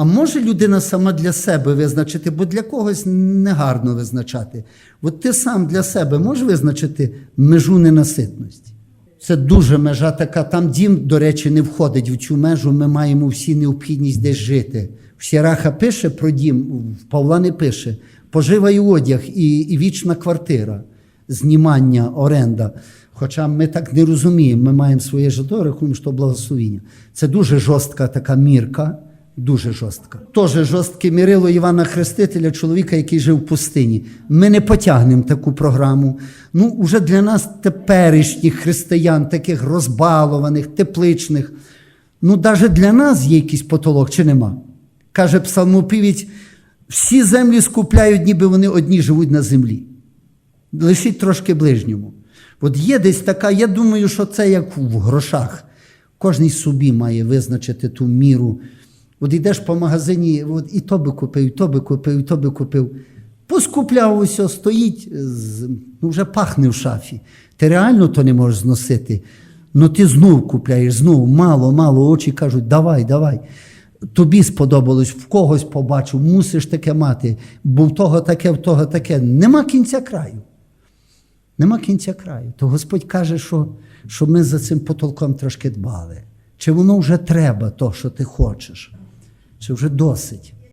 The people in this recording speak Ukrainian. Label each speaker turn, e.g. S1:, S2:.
S1: А може людина сама для себе визначити, бо для когось негарно визначати. От ти сам для себе можеш визначити межу ненаситності. Це дуже межа така. Там дім, до речі, не входить в цю межу. Ми маємо всі необхідність десь жити. В Сіраха пише про дім, в Павла не пише. Пожива і одяг, і, і вічна квартира, знімання, оренда. Хоча ми так не розуміємо, ми маємо своє житло, рахуємо, що благословіння. Це дуже жорстка така мірка. Дуже жорстка. Тоже жорстке мірило Івана Хрестителя, чоловіка, який жив в пустині. Ми не потягнемо таку програму. Ну, уже для нас теперішніх християн, таких розбалованих, тепличних. Ну, навіть для нас є якийсь потолок, чи нема? Каже псалмопівець, всі землі скупляють, ніби вони одні живуть на землі. Лишіть трошки ближньому. От є десь така, я думаю, що це як в грошах. Кожний собі має визначити ту міру. От йдеш по магазині, от і то би купив, і то би купив, і то би купив. Поскупляв усе, стоїть, ну вже пахне в шафі. Ти реально то не можеш зносити. Ну ти знов купляєш, знов мало, мало, очі кажуть, давай, давай. Тобі сподобалось, в когось побачив, мусиш таке мати, бо в того таке, в того таке. Нема кінця краю. Нема кінця краю. То Господь каже, що, що ми за цим потолком трошки дбали. Чи воно вже треба, то, що ти хочеш, чи вже досить.